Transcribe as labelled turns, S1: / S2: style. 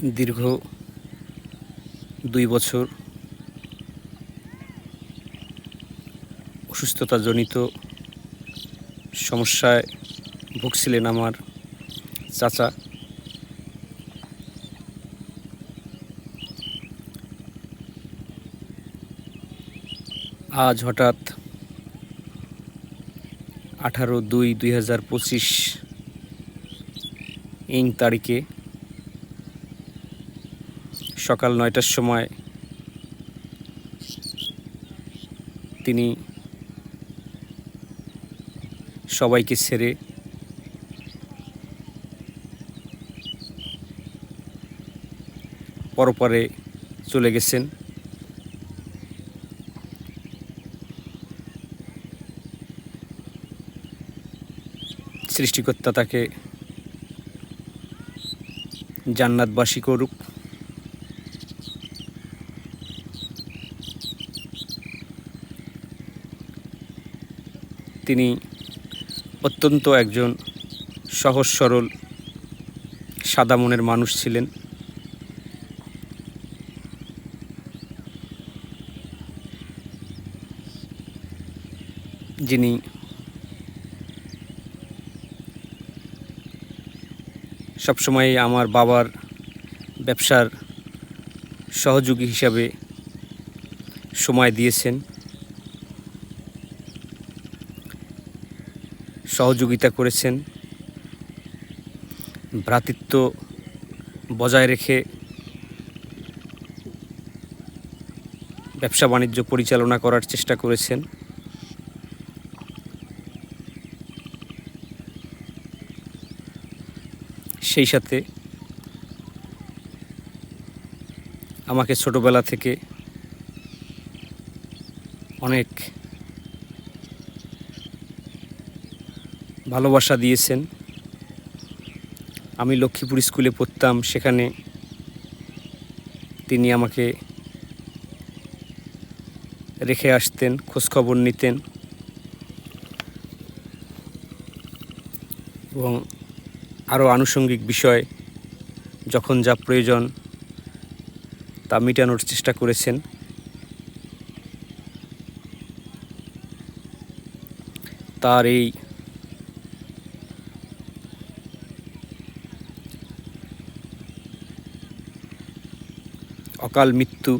S1: দীর্ঘ দুই বছর অসুস্থতাজনিত সমস্যায় ভুগছিলেন আমার চাচা। আজ হঠাৎ আঠারো দুই দুই হাজার পঁচিশ ইং তারিখে সকাল নয়টার সময় তিনি সবাইকে ছেড়ে পরপরে চলে গেছেন। সৃষ্টিকর্তা তাকে জান্নাতবাসী করুক। তিনি অত্যন্ত একজন সহজ সরল, সাদা মনের মানুষ ছিলেন। যিনি সবসময় আমার বাবার ব্যবসার সহযোগী হিসাবে সময় দিয়েছেন। সহযোগিতা করেছেন। ভ্রাতৃত্ব বজায় রেখে ব্যবসা বাণিজ্য পরিচালনা করার চেষ্টা করেছেন। সেই সাথে আমাকে ছোটবেলা থেকে অনেক ভালোবাসা দিয়েছেন। আমি লক্ষ্মীপুর স্কুলে পড়তাম, সেখানে তিনি আমাকে রেখে আসতেন, খোঁজখবর নিতেন। এবং আরও আনুষঙ্গিক বিষয়, যখন যা প্রয়োজন তা মেটানোর চেষ্টা করেছেন। তার এই অকাল মৃত্যু